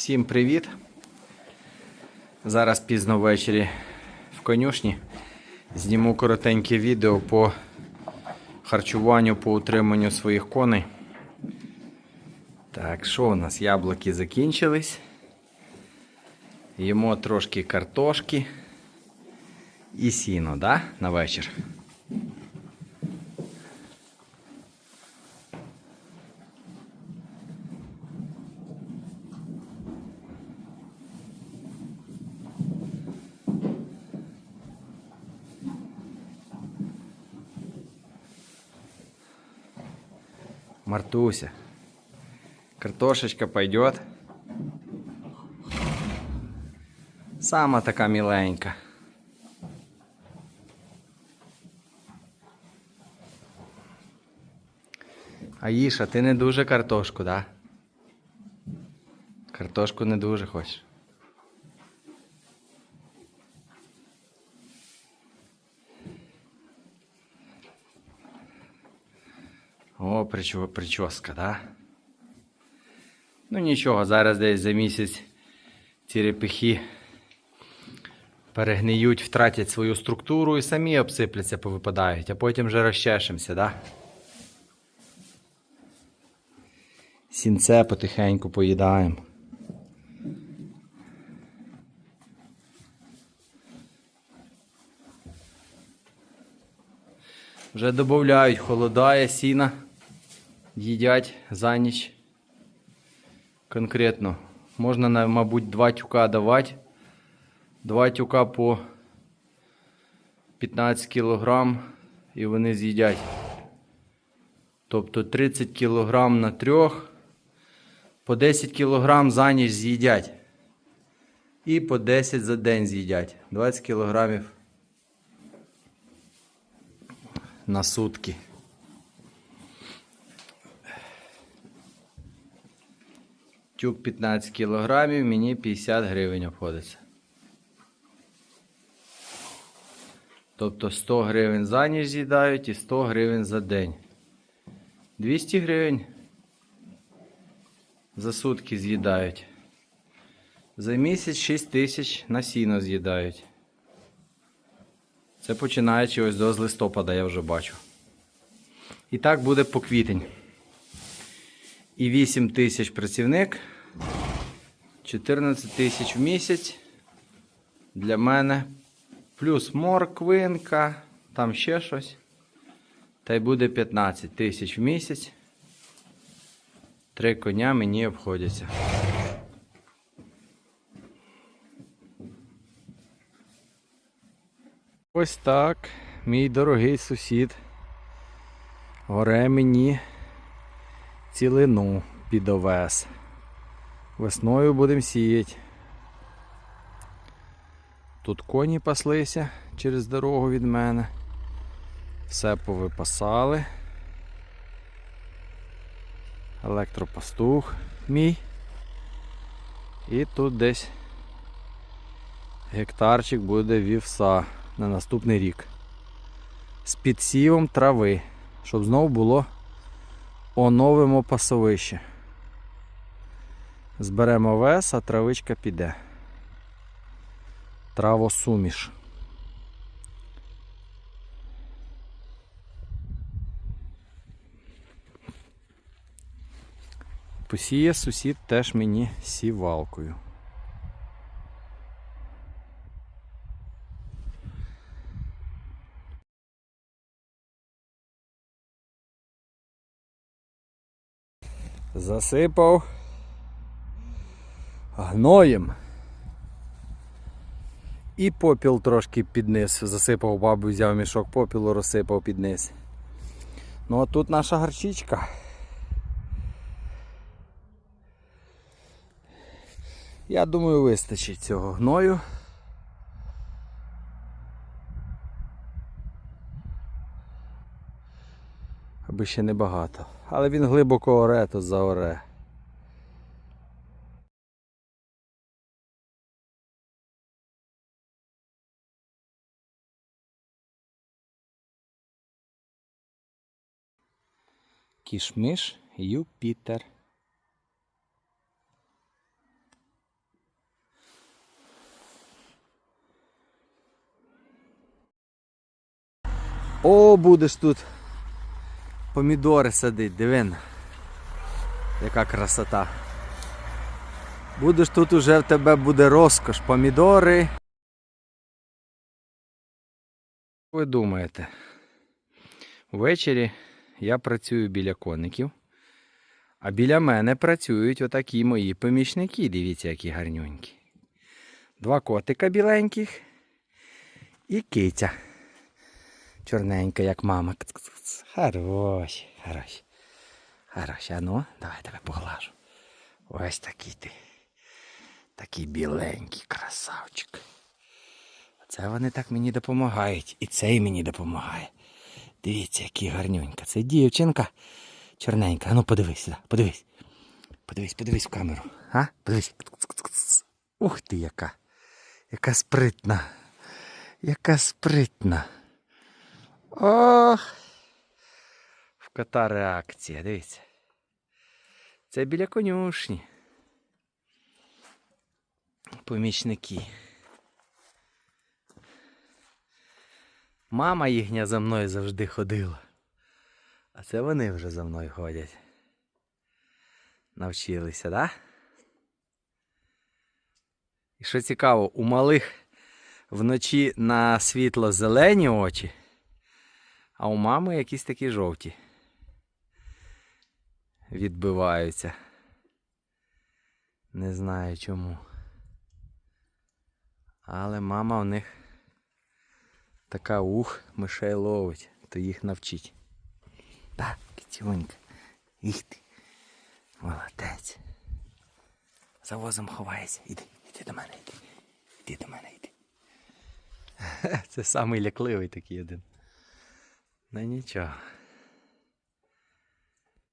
Всім привіт! Зараз пізно ввечері в конюшні. Зніму коротеньке відео по харчуванню, по утриманню своїх коней. Так, що у нас? Яблуки закінчились. Їмо трошки картошки і сіно, да? На вечір. Мартуся. Картошечка пойдет. Сама така міленька. Аїша, ти не дуже картошку, да? Картошку не дуже хочеш. О, прическа, да? Ну нічого, зараз десь за місяць ці репихи перегниють, втратять свою структуру і самі обсипляться, повипадають, а потім вже розчешемося, да? Сінце потихеньку поїдаємо. Вже додають, холодає сіна, їдять за ніч. Конкретно. Можна, мабуть, два тюка давати. Два тюка по 15 кг і вони з'їдять. Тобто 30 кг на трьох, по 10 кг за ніч з'їдять. І по 10 за день з'їдять. 20 кг на сутки. Тюк 15 кілограмів, мені 50 гривень обходиться. Тобто 100 гривень за ніч з'їдають і 100 гривень за день. 200 гривень за сутки з'їдають. За місяць 6 тисяч на сіно з'їдають. Це починаючи ось до листопада, я вже бачу. І так буде по квітень. І 8 тисяч працівник, 14 тисяч в місяць для мене. Плюс морквинка, там ще щось. Та й буде 15 тисяч в місяць. Три коня мені обходяться. Ось так, мій дорогий сусід. Горе мені цілину під овес. Весною будемо сіяти. Тут коні паслися через дорогу від мене. Все повипасали. Електропастух мій. І тут десь гектарчик буде вівса на наступний рік. З підсівом трави, щоб знову було оновимо пасовище. Зберемо вес, а травичка піде. Травосуміш. Посіє сусід теж мені сівалкою. Засипав гноєм. І попіл трошки під низ. Засипав бабу, взяв мішок попілу, розсипав під низ. Ну а тут наша гарчичка. Я думаю, вистачить цього гною. би ще небагато. Але він глибоко оре, то заоре. Кішмиш Юпітер. О, будеш тут помідори садити, дивин. Яка красота. Будеш тут уже в тебе буде розкош, помідори. Ви думаєте? Ввечері я працюю біля коників, а біля мене працюють отакі мої помічники. Дивіться, які гарнюнькі. Два котика біленьких і киця. Чорненька, як мама. Хорош, хорош. Хорош, а ну, давай тебе поглажу. Ось такий ти. Такий біленький красавчик. Це вони так мені допомагають. І цей мені допомагає. Дивіться, який гарнюнька. Це дівчинка чорненька. А ну подивись сюди, подивись. Подивись, подивись в камеру. А? Подивись. Ух ти яка. Яка спритна. Яка спритна. Ох. В кота реакція, дивіться. Це біля конюшні. Помічники. Мама їхня за мною завжди ходила. А це вони вже за мною ходять. Навчилися, да? І що цікаво, у малих вночі на світло зелені очі, а у мами якісь такі жовті. Відбиваються. Не знаю чому. Але мама у них така ух, мишей ловить, то їх навчить. Так, кітюнька. Їх ти. Молодець. За возом ховається. Іди, іди до мене, іди. Іди до мене, іди. Це самий лякливий такий один. Ну нічого.